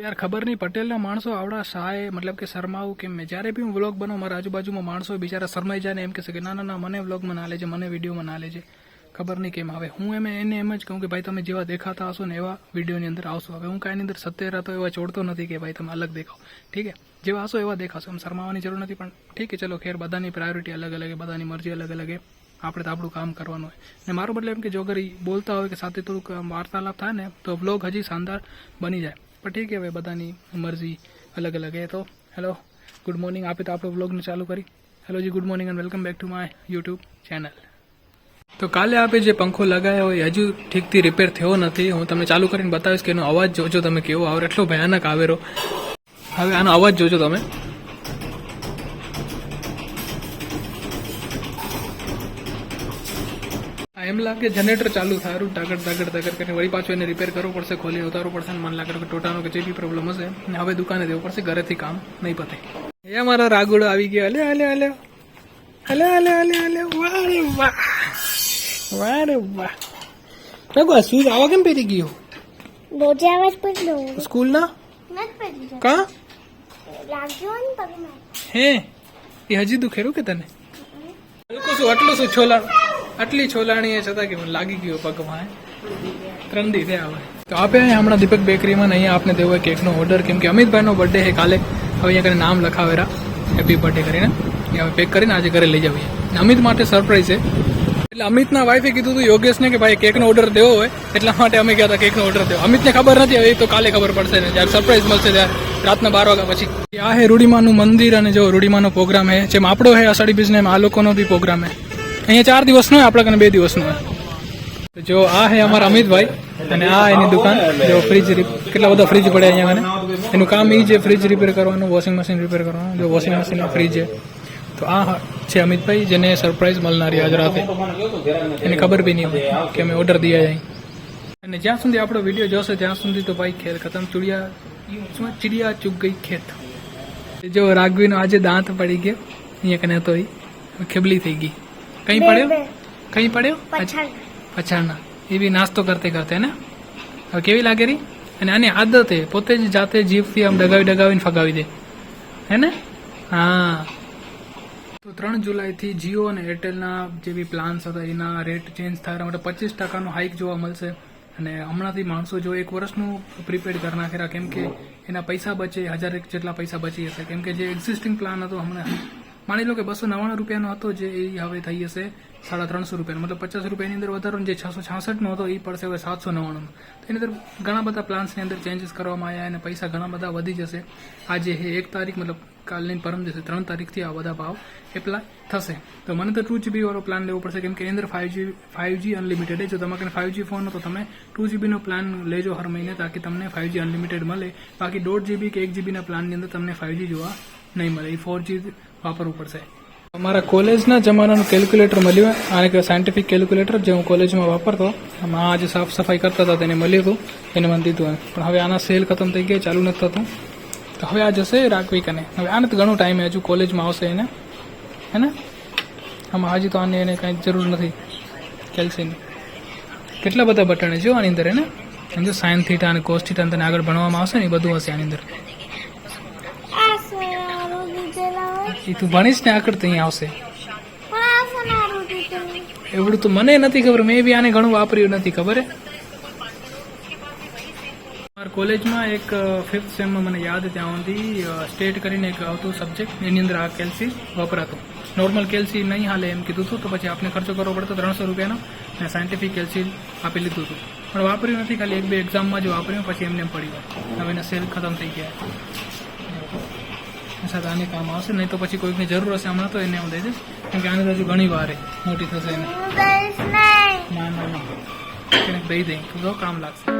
યાર ખબર નહીં, પટેલના માણસો આવડા સહાય મતલબ કે શરમાવું કેમ? મેં જ્યારે બી હું વ્લોગ બનાવું, મારા આજુબાજુમાં માણસો બિચારા શરમાઈ જાય ને એમ કહેશે કે, ના ના મને વ્લોગમાં ના લેજે, મને વિડીયોમાં ના લેજે. ખબર નહીં કેમ. હવે હું એમ, એને એમ જ કહું કે, ભાઈ, તમે જેવા દેખાતા હશો ને એવા વિડીયોની અંદર આવશો. હવે હું કાંઈની અંદર સત્ય રહેતો એવા ચોડતો નથી કે, ભાઈ, તમે અલગ દેખાઓ ઠીક છે? જેવા હશો એવા દેખાશો એમ શરમાવાની જરૂર નથી, પણ ઠીક છે, ચલો, ખેર, બધાની પ્રાયોરિટી અલગ અલગ બધાની મરજી અલગ અલગ છે. આપણે તો આપણું કામ કરવાનું હોય. ને મારો મતલબ એમ કે જો અગર બોલતા હોય કે સાથે થોડુંક વાર્તાલાપ થાય ને, તો વ્લોગ હજી શાનદાર બની જાય. પણ ઠીક હવે બધાની મરજી અલગ અલગ એ તો હેલો ગુડ મોર્નિંગ આપે તો આપણો વ્લોગને ચાલુ કરી. Hello G good morning and welcome back to my YouTube channel તો કાલે આપે જે પંખો લગાવ્યો હોય, હજુ ઠીકથી રિપેર થયો નથી. હું તમને ચાલુ કરીને બતાવીશ કે એનો અવાજ જોજો તમે કેવો આવે એટલો ભયાનક આવેરો. હવે આનો અવાજ જોજો તમે. એમ લાગે જનરેટર ચાલુ થારું ટાગડ ટાગડ ટાગડ કરીને વળી પાછું એને રિપેર કરવું પડશે ખોલી ઉતારવું પડશે ને મને લાગે કે ટોટાનો કે જે બી પ્રોબ્લેમ હશે ને હવે દુકાને દેવું પડશે ઘરેથી કામ નહીં પતે. એ મારા રાગુડો આવી ગયો અલે અલે અલે અલે અલે અલે અલે વારે વાહ વાહ રે વાહ. રઘુ આ શૂઝ આવા કેમ પહેરી ગયો? રોજે આવાજ પડલો સ્કૂલના? નથી પડી કા? લાગ્યો ને પગમાં હે એ હજી દુખેરું કે તને? હલકો શું આટલું શું છોલા. આટલી છોલાણી એ છતાં કે મને લાગી ગયો પગમાં. ત્રણ દી થયા હવે તો આપે હમણાં દીપક બેકરીમાં અહીંયા આપને દેવો કેકનો ઓર્ડર કેમ કે અમિતભાઈનો બર્થડે છે કાલે. હવે અહીંયા કરીને નામ લખાવેરા. હેપી બર્થડે કરીને. એ હવે પેક કરીને આજે ઘરે લઈ જાવીએ. અમિત માટે સરપ્રાઈઝ છે. એટલે અમિતના વાઈફે કીધું હતું યોગેશને કે ભાઈ કેકનો ઓર્ડર દેવો હોય, એટલા માટે અમે ગયા હતા કેકનો ઓર્ડર દેવો. અમિતને ખબર નથી, હવે એ તો કાલે ખબર પડશે ને. જ્યારે સરપ્રાઈઝ મળશે ત્યારે રાતના બાર વાગ્યા પછી. આ હે રૂડીમાનું મંદિર અને જો રૂડીમાનો પ્રોગ્રામ હે, જેમ આપણો હે અષાઢી બીજને આ લોકોનો બી પ્રોગ્રામ હે. અહીંયા ચાર દિવસનો હોય, આપણા કને બે દિવસનો હોય. જો આ હે અમારા અમિતભાઈ અને આ એની દુકાન, જો ફ્રીજ કેટલા બધા ફ્રીજ પડે અહીંયા મને. એનું કામ એ છે ફ્રીજ રિપેર કરવાનું વોશિંગ મશીન રિપેર કરવાનું, જો વોશિંગ મશીન ફ્રીજ છે. તો આ છે અમિતભાઈ, જેને સરપ્રાઈઝ મળનારી આજ રાતે. એને ખબર બી નહીં હોય કે અમે ઓર્ડર દઈએ જાય અને જ્યાં સુધી આપણો વીડિયો જોશે, ત્યાં સુધી તો ભાઈ ખેર ખતમ. ચુડિયા ચીડિયા ચૂક ગઈ ખેત. જો રાઘવીનો આજે દાંત પડી ગયો, અહીંયા કને તો એ ખેબલી થઈ ગઈ. કઈ પડ્યો? કઈ પડ્યો? પછાડ. પછાડના. એ બી નાસ્તો કરતે કરતે ને? હવે કેવી લાગે રી? અને આની આદત પોતે જ જાતે જીભથી આમ ડગાવી ડગાવીને ફગાવી દે. હે ને? હા. તો ત્રણ જુલાઈથી જીઓ અને એરટેલના જે બી પ્લાન્સ હતા એના રેટ ચેન્જ થયા માટે પચીસ ટકાનો હાઇક જોવા મળશે. અને હમણાંથી માણસો જો એક વર્ષનું પ્રીપેડ કરી નાખેલા કેમ કે એના પૈસા બચે હજાર એક જેટલા પૈસા બચી જશે કેમ કે જે એક્ઝિસ્ટિંગ પ્લાન હતો હમણાં માની લો કે બસો નવ્વાણું રૂપિયાનો હતો જે એ હવે થઈ જશે સાડા ત્રણસો રૂપિયાનો. મતલબ પચાસ રૂપિયાની અંદર વધારો જે છસો છાસઠનો હતો, એ પડશે હવે સાતસો નવ્વાણુંનો. તો એની અંદર ઘણા બધા પ્લાન્સની અંદર ચેન્જીસ કરવામાં આવ્યા અને પૈસા ઘણા બધા વધી જશે. આજે એક તારીખ, મતલબ કાલની પરમ દિવસે ત્રણ તારીખથી આ બધા ભાવ એપ્લાય થશે. તો મને તો ટુ જીબી વાળો પ્લાન લેવો પડશે, કેમ કે એની અંદર ફાઇવ જી ફાઇવ અનલિમિટેડ જો તમારે ફાઇવ જી ફોન હતો તમે ટુ જીબીનો પ્લાન લેજો હર મહિને, તાકી તમને ફાઇવ જી અનલિમિટેડ મળે. બાકી દોઢ જીબી કે એક જીબીના પ્લાનની અંદર તમને ફાઇવ જી જોવા નહીં મળે. એ ફોર જી વાપરવું પડશે. અમારા કોલેજના જમાનાનું કેલ્ક્યુલેટર મળ્યું. આને કે સાયન્ટિફિક કેલ્ક્યુલેટર જે હું કોલેજમાં વાપરતો. આમાં આજે સાફ સફાઈ કરતા હતા તેને મળ્યું હતું. એને મને દીધું. પણ હવે આના સેલ ખતમ થઈ ગયા, ચાલુ નથી થતું. તો હવે આ જશે રાખવી કને? હવે આને તો ઘણો ટાઈમ હજુ કોલેજમાં આવશે એને. હે ને આમાં હજી તો આને એને કાંઈ જરૂર નથી કેલ્સીની કેટલા બધા બટન છે જો આની અંદર એને જો સાઇન થીટા અને કોસ થીટા તને આગળ ભણવામાં આવશે ને એ બધું હશે આની અંદર આ સોનારું દીધેલા હોય એ તું ભણીશ ને આગળ તો અહીંયા આવશે. એવડું તો મને નથી ખબર મેં બી આને ઘણું વાપર્યું નથી ખબર મારા કોલેજમાં એક ફિફ્થ સેમમાં મને યાદ ત્યાં સુધી સ્ટેટ કરીને એક આવતું સબ્જેક્ટ એની અંદર આ કેલ્સી વપરાતો. નોર્મલ કેલ્સી નહીં હાલે એમ કીધું હતું તો પછી આપણે ખર્ચો કરવો પડતો ત્રણસો રૂપિયાનો અને સાયન્ટિફિક કેલ્સી આપી લીધું હતું પણ વાપર્યું નથી ખાલી એક બે એક્ઝામમાં જ વાપર્યું પછી એમને એમ પડ્યું હવે એના સેલ ખતમ થઈ ગયા. સાથે આને કામ આવશે નહીં તો પછી કોઈકની જરૂર હશે હમણાં તો એને હું દઈ દઈશ. કેમ કે આને હજુ ઘણી વાર મોટી થશે એને. ના ના ના. એને દઈ દઈ. તો કામ લાગશે.